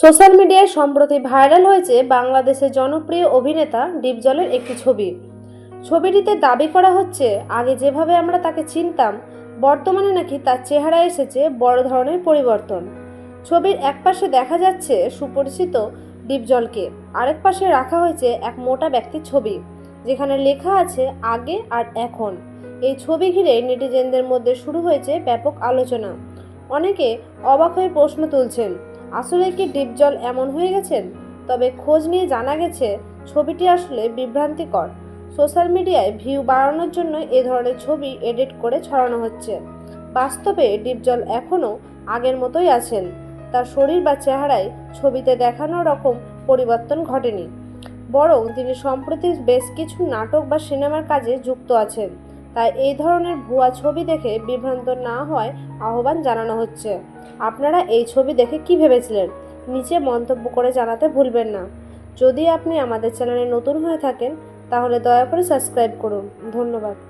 Social মিডিয়ায় সম্প্রতি viral হয়েছে বাংলাদেশের জনপ্রিয় অভিনেতা ডিপজলের একটি ছবি। ছবিটিতে দাবি করা হচ্ছে, আগে যেভাবে আমরা তাকে চিনতাম, বর্তমানে নাকি তার চেহারা এসেছে বড় ধরনের পরিবর্তন। ছবির একপাশে দেখা যাচ্ছে সুপরিচিত ডিপজলকে, আরেক পাশে রাখা হয়েছে এক মোটা ব্যক্তির ছবি, যেখানে লেখা আছে, আগে আর এখন। এই ছবি ঘিরে নেটিজেনদের মধ্যে শুরু হয়েছে ব্যাপক আলোচনা। অনেকে অবাক হয়ে প্রশ্ন তুলছেন আসলে কি ডিপজল এমন হয়ে গেছেন তবে খোঁজ নিয়ে জানা গেছে, ছবিটি আসলে বিভ্রান্তিকর। সোশ্যাল মিডিয়ায় ভিউ বাড়ানোর জন্য এ ধরনের ছবি এডিট করে ছড়ানো হচ্ছে। বাস্তবে ডিপজল এখনও আগের মতোই আছেন। তার শরীর বা চেহারায় ছবিতে দেখানো রকম পরিবর্তন ঘটেনি। বরং তিনি সম্প্রতি বেশ কিছু নাটক বা সিনেমার কাজে যুক্ত আছেন। তাই এই ধরনের ভুয়া ছবি দেখে বিভ্রান্ত না হয় আহ্বান জানানো হচ্ছে। আপনারা এই ছবি দেখে কি ভেবেছিলেন? নিচে মন্তব্য করে জানাতে ভুলবেন না। যদি আপনি আমাদের চ্যানেলে নতুন হয়ে থাকেন, তাহলে দয়া করে সাবস্ক্রাইব করুন। ধন্যবাদ।